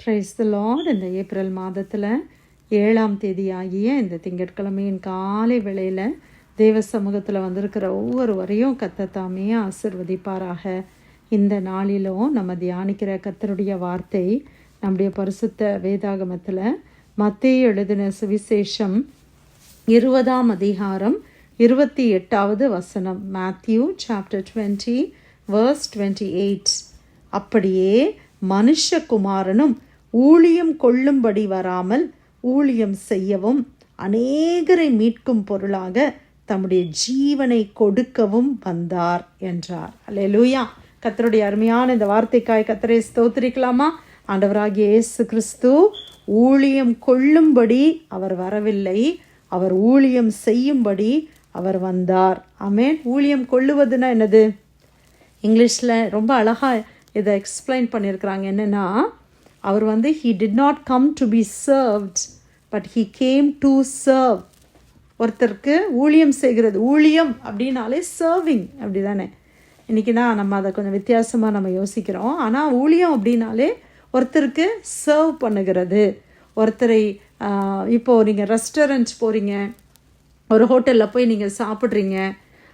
Price the Lord இந்த April மாதத்தில் ஏழாம் தேதி ஆகிய இந்த திங்கட்கிழமையின் காலை வேளையில் தேவ சமூகத்தில் வந்திருக்கிற ஒவ்வொருவரையும் கத்தத்தாமே ஆசிர்வதிப்பாராக. இந்த நாளிலும் நம்ம தியானிக்கிற கத்தருடைய வார்த்தை நம்முடைய பரிசுத்த வேதாகமத்தில் மத்திய எழுதின சுவிசேஷம் இருபதாம் அதிகாரம் இருபத்தி எட்டாவது வசனம். Matthew chapter twenty verse twenty eight அப்படியே மனுஷகுமாரனும் ஊழியம் கொள்ளும்படி வராமல் ஊழியம் செய்யவும் அநேகரை மீட்கும் பொருளாக தம்முடைய ஜீவனை கொடுக்கவும் வந்தார் என்றார். அல்லேலூயா. கத்தருடைய அருமையான இந்த வார்த்தைக்காய் கத்தரை ஸ்தோத்திரிக்கலாமா? ஆண்டவராகிய இயேசு கிறிஸ்து ஊழியம் கொள்ளும்படி அவர் வரவில்லை அவர் ஊழியம் செய்யும்படி அவர் வந்தார். ஆமென். ஊழியம் கொள்ளுவதுன்னா என்னது? இங்கிலீஷில் ரொம்ப அழகாக இதை எக்ஸ்பிளைன் பண்ணியிருக்கிறாங்க. என்னென்னா அவர் வந்து he did not come to be served but he came to serve ஒருத்தருக்கு ஊழியம் செய்கிறது ஊழியம் அப்படின்னாலே சர்விங் அப்படி தானே இன்றைக்கி தான் நம்ம அதை கொஞ்சம் வித்தியாசமாக நம்ம யோசிக்கிறோம். ஆனால் ஊழியம் அப்படின்னாலே ஒருத்தருக்கு சர்வ் பண்ணுகிறது. ஒருத்தரை இப்போது நீங்கள் ரெஸ்டாரண்ட் போகிறீங்க ஒரு ஹோட்டலில் போய் நீங்கள் சாப்பிட்றீங்க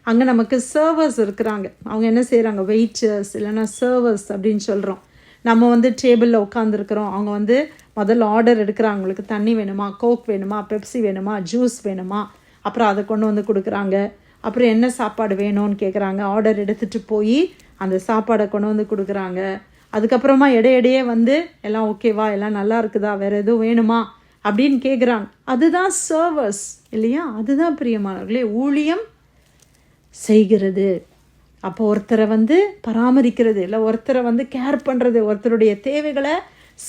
அங்கே நமக்கு சர்வர்ஸ் இருக்கிறாங்க. அவங்க என்ன செய்கிறாங்க வெயிட்டர்ஸ் இல்லைன்னா சர்வர்ஸ் அப்படின்னு சொல்கிறோம் நம்ம வந்து டேபிளில் உட்காந்துருக்குறோம் அவங்க வந்து முதல்ல ஆர்டர் எடுக்கிறாங்க. தண்ணி வேணுமா? கோக் வேணுமா? பெப்சி வேணுமா? ஜூஸ் வேணுமா? அப்புறம் அதை கொண்டு வந்து கொடுக்குறாங்க. அப்புறம் என்ன சாப்பாடு வேணும்னு கேட்குறாங்க ஆர்டர் எடுத்துகிட்டு போய் அந்த சாப்பாடை கொண்டு வந்து கொடுக்குறாங்க. அதுக்கப்புறமா இடையிடையே வந்து எல்லாம் ஓகேவா எல்லாம் நல்லா இருக்குதா? வேறு எதுவும் வேணுமா? அப்படின்னு கேட்குறாங்க அதுதான் சர்வர்ஸ் இல்லையா? அதுதான் பிரியமானவர்களே ஊழியம் செய்கிறது. அப்போ ஒருத்தரை வந்து பராமரிக்கிறது இல்லை ஒருத்தரை வந்து கேர் பண்ணுறது ஒருத்தருடைய தேவைகளை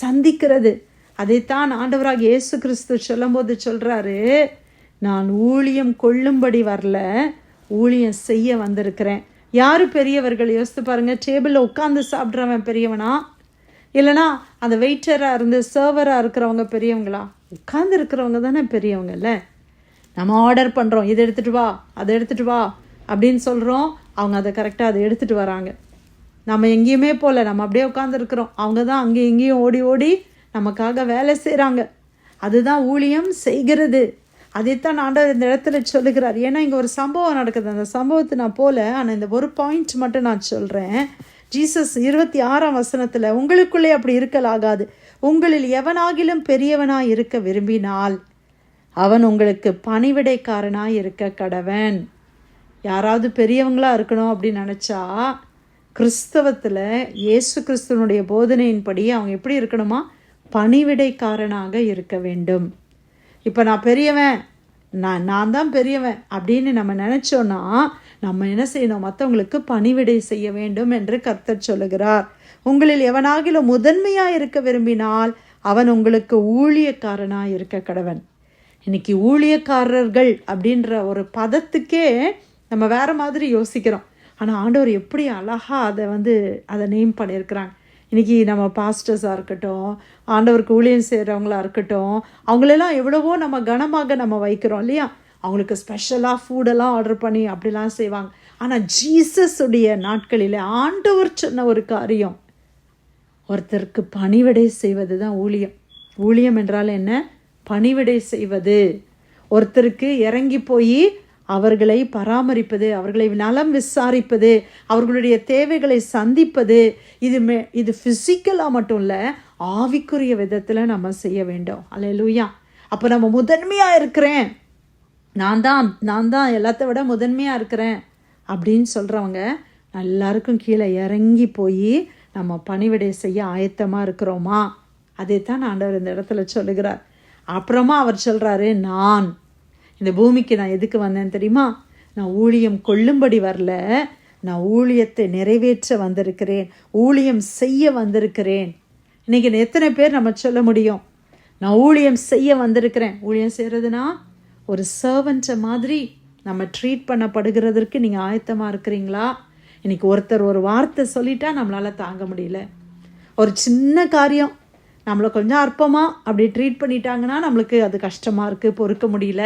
சந்திக்கிறது. அதைத்தான் ஆண்டவராக இயேசு கிறிஸ்து சொல்லும்போது சொல்கிறாரு நான் ஊழியம் கொள்ளும்படி வரல ஊழியம் செய்ய வந்திருக்கிறேன். யார் பெரியவர்கள்? யோசித்து பாருங்கள் டேபிளில் உட்காந்து சாப்பிட்றவன் பெரியவனா? இல்லைனா அந்த வெயிட்டராக இருந்து சர்வராக இருக்கிறவங்க பெரியவங்களா? உட்கார்ந்து இருக்கிறவங்க தானே பெரியவங்கல்ல நம்ம ஆர்டர் பண்ணுறோம் இதை எடுத்துகிட்டு வா அதை எடுத்துகிட்டு வா அப்படின்னு சொல்கிறோம் அவங்க அதை கரெக்டாக அதை எடுத்துகிட்டு வராங்க. நம்ம எங்கேயுமே போகல நம்ம அப்படியே உட்காந்துருக்குறோம் அவங்க தான் அங்கேயும் இங்கேயும் ஓடி ஓடி நமக்காக வேலை செய்கிறாங்க அதுதான் ஊழியம் செய்கிறது. அதைத்தான் ஆண்டவர் இந்த இடத்துல சொல்லுகிறார். ஏன்னா இங்கே ஒரு சம்பவம் நடக்குது. அந்த சம்பவத்தை நான் போகல ஆனால் இந்த ஒரு பாயிண்ட் மட்டும் நான் சொல்கிறேன் ஜீசஸ் இருபத்தி ஆறாம் வசனத்தில் உங்களுக்குள்ளே அப்படி இருக்கலாகாது. உங்களில் எவனாகிலும் பெரியவனாக இருக்க விரும்பினால் அவன் உங்களுக்கு பணிவிடைக்காரனாக இருக்க கடவன். யாராவது பெரியவங்களாக இருக்கணும் அப்படின்னு நினச்சா கிறிஸ்தவத்தில் இயேசு கிறிஸ்துவனுடைய போதனையின்படி அவங்க எப்படி இருக்கணுமா? பணிவிடைக்காரனாக இருக்க வேண்டும். இப்போ நான் பெரியவன் நான் நான் தான் பெரியவன் அப்படின்னு நம்ம நினச்சோன்னா நம்ம என்ன செய்யணும்? மற்றவங்களுக்கு பணிவிடை செய்ய வேண்டும் என்று கர்த்தர் சொல்லுகிறார். உங்களில் எவனாகிலும் முதன்மையாக இருக்க விரும்பினால் அவன் உங்களுக்கு ஊழியக்காரனாக இருக்க கடவன். இன்னைக்கு ஊழியக்காரர்கள் அப்படின்ற ஒரு பதத்துக்கே நம்ம வேறு மாதிரி யோசிக்கிறோம். ஆனால் ஆண்டவர் எப்படி அழகா அதை வந்து அதை நேம் பண்ணியிருக்கிறாங்க. இன்றைக்கி நம்ம பாஸ்டர்ஸாக இருக்கட்டும் ஆண்டவருக்கு ஊழியம் செய்கிறவங்களா இருக்கட்டும் அவங்களெல்லாம் எவ்வளவோ நம்ம கனமாக நம்ம வைக்கிறோம் இல்லையா? அவங்களுக்கு ஸ்பெஷலாக ஃபுடெல்லாம் ஆர்டர் பண்ணி அப்படிலாம் செய்வாங்க. ஆனால் ஜீசஸுடைய நாட்களில் ஆண்டவர் சொன்ன ஒரு காரியம் ஒருத்தருக்கு பணிவிடை செய்வது தான் ஊழியம். ஊழியம் என்றால் என்ன? பணிவிடை செய்வது. ஒருத்தருக்கு இறங்கி போய் அவர்களை பராமரிப்பது அவர்களை நலம் விசாரிப்பது அவர்களுடைய தேவைகளை சந்திப்பது இது மே இது ஃபிசிக்கலாக மட்டும் இல்லை ஆவிக்குரிய விதத்தில் நம்ம செய்ய வேண்டும். அல்லேலூயா அப்போ நம்ம முதன்மையாக இருக்கிறேன். நான் தான் நான் தான் எல்லாத்த விட முதன்மையாக இருக்கிறேன். அப்படின்னு சொல்கிறவங்க எல்லாருக்கும் கீழே இறங்கி போய் நம்ம பணிவிடை செய்ய ஆயத்தமாக இருக்கிறோமா? அதை தான் ஆண்டவர் இந்த இடத்துல சொல்லுகிறார். அப்புறமா அவர் சொல்கிறாரு நான். இந்த பூமிக்கு நான் எதுக்கு வந்தேன் தெரியுமா? நான் ஊழியம் கொள்ளும்படி வரல. நான் ஊழியத்தை நிறைவேற்ற வந்திருக்கிறேன். ஊழியம் செய்ய வந்திருக்கிறேன். இன்னைக்கு எத்தனை பேர் நம்ம சொல்ல முடியும்? நான் ஊழியம் செய்ய வந்திருக்கிறேன். ஊழியம் செய்கிறதுனா ஒரு சர்வன்ட்டை மாதிரி நம்ம ட்ரீட் பண்ணப்படுகிறதற்கு நீங்கள் ஆயத்தமாக இருக்கிறீங்களா? இன்றைக்கி ஒருத்தர் ஒரு வார்த்தை சொல்லிட்டா நம்மளால் தாங்க முடியல. ஒரு சின்ன காரியம். நம்மளை கொஞ்சம் அற்பமாக அப்படி ட்ரீட் பண்ணிட்டாங்கன்னா நம்மளுக்கு அது கஷ்டமாக இருக்குது பொறுக்க முடியல.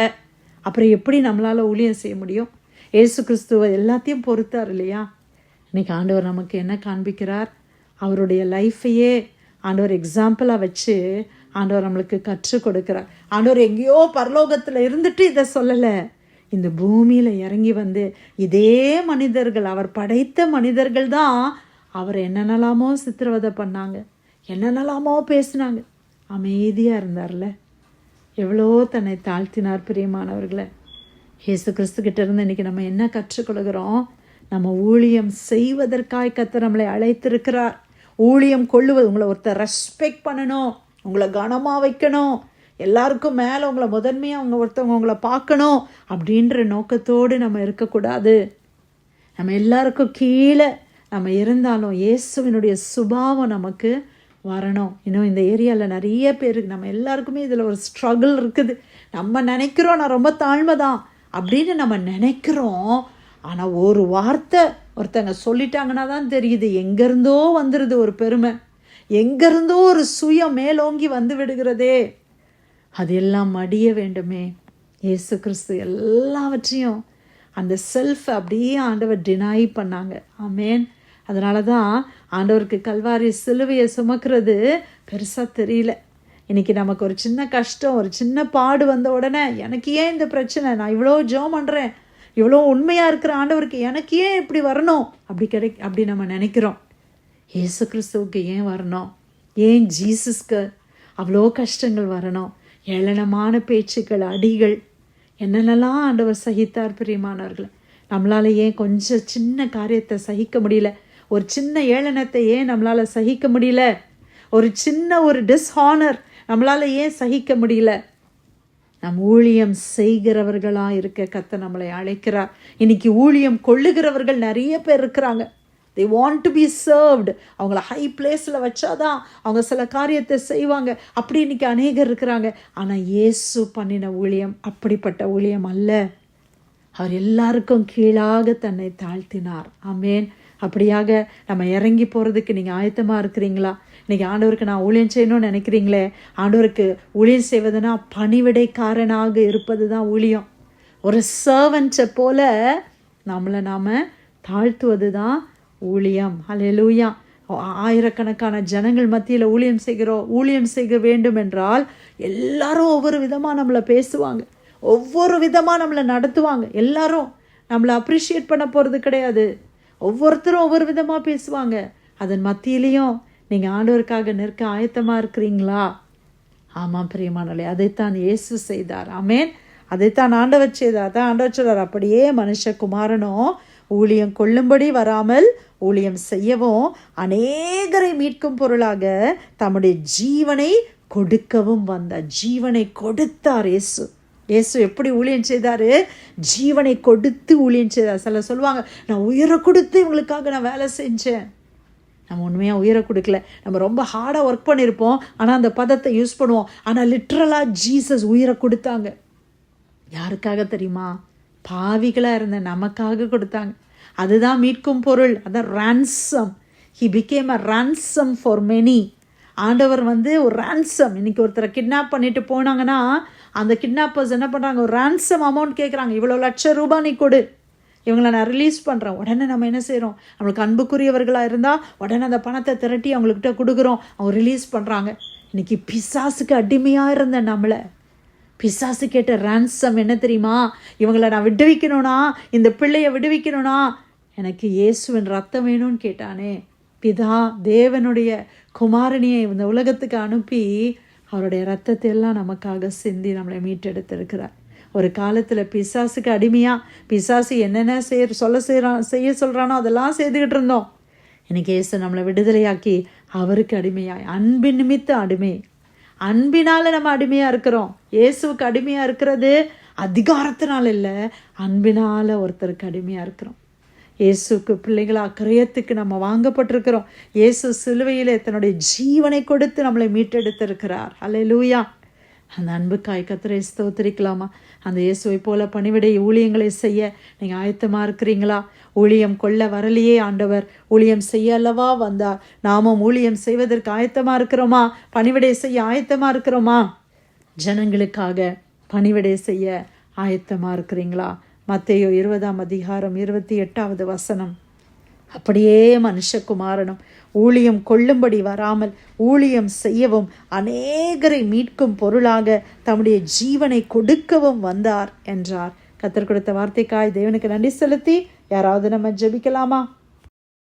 அப்புறம் எப்படி நம்மளால் ஊழியம் செய்ய முடியும்? ஏசு கிறிஸ்துவ எல்லாத்தையும் பொறுத்தார் இல்லையா? இன்னைக்கு ஆண்டவர் நமக்கு என்ன காண்பிக்கிறார்? அவருடைய லைஃப்பையே ஆண்டவர் எக்ஸாம்பிளாக வச்சு ஆண்டவர் நம்மளுக்கு கற்றுக் கொடுக்குறார். ஆண்டவர் எங்கேயோ பரலோகத்தில் இருந்துட்டு இதை சொல்லலை. இந்த பூமியில் இறங்கி வந்து இதே மனிதர்கள் அவர் படைத்த மனிதர்கள் தான் அவர் என்னென்னலாமோ சித்திரவதை பண்ணாங்க. என்னென்னலாமோ பேசினாங்க. அமைதியாக இருந்தார்ல. எவ்வளோ தன்னை தாழ்த்தினார் பிரியமானவர்களை. இயேசு கிறிஸ்து கிட்ட இருந்து இன்னைக்கு நம்ம என்ன கற்றுக்கொள்கிறோம்? நம்ம ஊழியம் செய்வதற்காய் கத்த நம்மளை அழைத்திருக்கிறார். ஊழியம் கொள்ளுவது உங்களை ஒருத்தர் ரெஸ்பெக்ட் பண்ணணும் உங்களை கனமாக வைக்கணும் எல்லாருக்கும் மேலே உங்களை முதன்மையாக அவங்க ஒருத்தவங்க உங்களை பார்க்கணும் அப்படின்ற நோக்கத்தோடு நம்ம இருக்கக்கூடாது. நம்ம எல்லாருக்கும் கீழே நம்ம இருந்தாலும் இயேசுவினுடைய சுபாவம் நமக்கு வரணும். இன்னும் இந்த ஏரியாவில் நிறைய பேர் நம்ம எல்லாருக்குமே இதில் ஒரு ஸ்ட்ரகிள் இருக்குது. நம்ம நினைக்கிறோம் நான் ரொம்ப தாழ்மை தான் அப்படின்னு நம்ம நினைக்கிறோம். ஆனால் ஒரு வார்த்தை ஒருத்தங்க சொல்லிட்டாங்கன்னா தான் தெரியுது எங்கேருந்தோ வந்துடுது ஒரு பெருமை. எங்கேருந்தோ ஒரு சுயம் மேலோங்கி வந்து விடுகிறதே. அது எல்லாம் மடிய வேண்டுமே. இயேசு கிறிஸ்து எல்லாவற்றையும் அந்த செல்ஃப் அப்படியே ஆண்டவர் டினாய் பண்ணாங்க. ஆமேன் அதனால தான் ஆண்டவருக்கு கல்வாரி சிலுவையை சுமக்கிறது பெருசாக தெரியல. இன்றைக்கி நமக்கு ஒரு சின்ன கஷ்டம் ஒரு சின்ன பாடு வந்த உடனே எனக்கு ஏன் இந்த பிரச்சனை? நான் இவ்வளோ ஜோம் பண்ணுறேன் இவ்வளோ உண்மையாக இருக்கிற ஆண்டவருக்கு எனக்கு ஏன் இப்படி வரணும்? அப்படி கிடை அப்படி நம்ம நினைக்கிறோம். இயேசு கிறிஸ்துவுக்கு ஏன் வரணும்? ஏன் ஜீசஸ்க்கு அவ்வளோ கஷ்டங்கள் வரணும்? ஏளனமான பேச்சுக்கள் அடிகள். என்னென்னலாம் ஆண்டவர் சகித்தார் பிரியமானவர்கள். நம்மளால் ஏன் கொஞ்சம் சின்ன காரியத்தை சகிக்க முடியல? ஒரு சின்ன ஏளனத்தை ஏன் நம்மளால் சகிக்க முடியல. ஒரு சின்ன ஒரு டிஸ்ஹானர் நம்மளால் ஏன் சகிக்க முடியல? நம் ஊழியம் செய்கிறவர்களாக இருக்க கத்த நம்மளை அழைக்கிறார். இன்னைக்கு ஊழியம் கொள்ளுகிறவர்கள் நிறைய பேர் இருக்கிறாங்க. They want to be served அவங்கள ஹை பிளேஸில் வச்சாதான் அவங்க சில காரியத்தை செய்வாங்க. அப்படி இன்னைக்கு அநேகர் இருக்கிறாங்க. ஆனால் இயேசு பண்ணின ஊழியம் அப்படிப்பட்ட ஊழியம் அல்ல. அவர் எல்லாருக்கும் கீழாக தன்னை தாழ்த்தினார். ஆமேன். அப்படியாக நம்ம இறங்கி போகிறதுக்கு நீங்கள் ஆயத்தமாக இருக்கிறீங்களா? இன்றைக்கி ஆண்டவருக்கு நான் ஊழியம் செய்யணும்னு நினைக்கிறீங்களே? ஆண்டவருக்கு ஊழியம் செய்வதுனா பணிவிடைக்காரனாக இருப்பது தான் ஊழியம். ஒரு சர்வன்ஸை போல நம்மளை நாம் தாழ்த்துவது தான் ஊழியம் அலையலூயா ஆயிரக்கணக்கான ஜனங்கள் மத்தியில் ஊழியம் செய்கிறோம் ஊழியம் செய்ய வேண்டும் என்றால் எல்லாரும் ஒவ்வொரு விதமாக நம்மளை பேசுவாங்க. ஒவ்வொரு விதமாக நம்மளை நடத்துவாங்க. எல்லாரும் நம்மளை அப்ரிஷியேட் பண்ண போகிறது கிடையாது. ஒவ்வொருத்தரும் ஒவ்வொரு விதமாக பேசுவாங்க. அதன் மத்தியிலையும் நீங்கள் ஆண்டவருக்காக நிற்க ஆயத்தமாக இருக்கிறீங்களா? ஆமாம் பிரியமானலே அதைத்தான் இயேசு செய்தார். ஆமேன். அதைத்தான் ஆண்டவர் செய்தார். தான் ஆண்டவர் சொல்றார். அப்படியே மனுஷகுமாரனும் ஊழியம் கொள்ளும்படி வராமல் ஊழியம் செய்யவும் அநேகரை மீட்கும் பொருளாக தம்முடைய ஜீவனை கொடுக்கவும் வந்தார். ஜீவனை கொடுத்தார் இயேசு. இயேசு எப்படி ஊழியம் செய்தார்? ஜீவனை கொடுத்து ஊழியம் செய்தார். சில சொல்லுவாங்க நான் உயிரை கொடுத்து இவங்களுக்காக நான் வேலை செஞ்சேன். நம்ம உண்மையாக உயிரை கொடுக்கல. நம்ம ரொம்ப ஹார்டாக ஒர்க் பண்ணியிருப்போம் ஆனால் அந்த பதத்தை யூஸ் பண்ணுவோம். ஆனால் லிட்ரலாக ஜீசஸ் உயிரை கொடுத்தாங்க. யாருக்காக தெரியுமா? பாவிகளாக இருந்த நமக்காக கொடுத்தாங்க. அதுதான் மீட்கும் பொருள். அதான் ransom he became a ransom for many ஆண்டவர் வந்து ஒரு ரேன்சம் இன்னைக்கு ஒருத்தரை கிட்னாப் பண்ணிட்டு போனாங்கன்னா அந்த கிட்னாப்பர்ஸ் என்ன பண்ணுறாங்க ஒரு ரேன்சம் அமௌண்ட் கேட்குறாங்க இவ்வளோ லட்சம் ரூபாய் நீ கொடு. இவங்களை நான் ரிலீஸ் பண்ணுறேன் உடனே நம்ம என்ன செய்கிறோம் நம்மளுக்கு அன்புக்குரியவர்களாக இருந்தால் உடனே அந்த பணத்தை திரட்டி அவங்கக்கிட்ட கொடுக்குறோம். அவங்க ரிலீஸ் பண்ணுறாங்க இன்றைக்கி பிசாசுக்கு அடிமையாக இருந்த நம்மளை. பிசாசு கேட்ட ரேன்சம் என்ன தெரியுமா? இவங்களை நான் விடுவிக்கணும்னா இந்த பிள்ளையை விடுவிக்கணும்னா எனக்கு இயேசுவின் ரத்தம் வேணும்னு கேட்டானே. பிதா தேவனுடைய குமாரணியை இந்த உலகத்துக்கு அனுப்பி அவருடைய ரத்தத்தை எல்லாம் நமக்காக சிந்தி நம்மளை மீட்டெடுத்திருக்கிறார். ஒரு காலத்தில் பிசாசுக்கு அடிமையாக பிசாசு என்னென்ன செய்ய சொல்ல செய்கிறான் செய்ய சொல்கிறானோ அதெல்லாம் செய்துக்கிட்டு இருந்தோம். இன்னைக்கு இயேசு நம்மளை விடுதலையாக்கி அவருக்கு அடிமையாய் அன்பின் நிமித்த அடிமை. அன்பினால் நம்ம அடிமையாக இருக்கிறோம். இயேசுவுக்கு அடிமையாக இருக்கிறது அதிகாரத்தினால் இல்லை அன்பினால் ஒருத்தருக்கு அடிமையாக இருக்கிறோம். இயேசுக்கு பிள்ளைகளா கிரயத்துக்கு நம்ம வாங்கப்பட்டிருக்கிறோம். இயேசு சிலுவையில் தன்னுடைய ஜீவனை கொடுத்து நம்மளை மீட்டெடுத்திருக்கிறார். அல்ல லூயா அந்த அன்புக்காய் கத்திரை ஸ்தோத்திரிக்கலாமா? அந்த இயேசுவை போல பணிவிடை ஊழியங்களை செய்ய நீங்கள் ஆயத்தமாக இருக்கிறீங்களா? ஊழியம் கொள்ள வரலையே ஆண்டவர். ஊழியம் செய்ய அல்லவா வந்தார். நாமும் ஊழியம் செய்வதற்கு ஆயத்தமாக இருக்கிறோமா? பணிவிடை செய்ய ஆயத்தமாக இருக்கிறோமா? ஜனங்களுக்காக பணிவிடை செய்ய ஆயத்தமாக இருக்கிறீங்களா? மத்தையோ இருபதாம் அதிகாரம் இருபத்தி எட்டாவது வசனம். அப்படியே மனுஷகுமாரனும் ஊழியம் கொள்ளும்படி வராமல் ஊழியம் செய்யவும் அநேகரை மீட்கும் பொருளாக தம்முடைய ஜீவனை கொடுக்கவும் வந்தார் என்றார். கத்தர் கொடுத்த வார்த்தைக்காய் தேவனுக்கு நன்றி செலுத்தி யாராவது நம்ம ஜெபிக்கலாமா?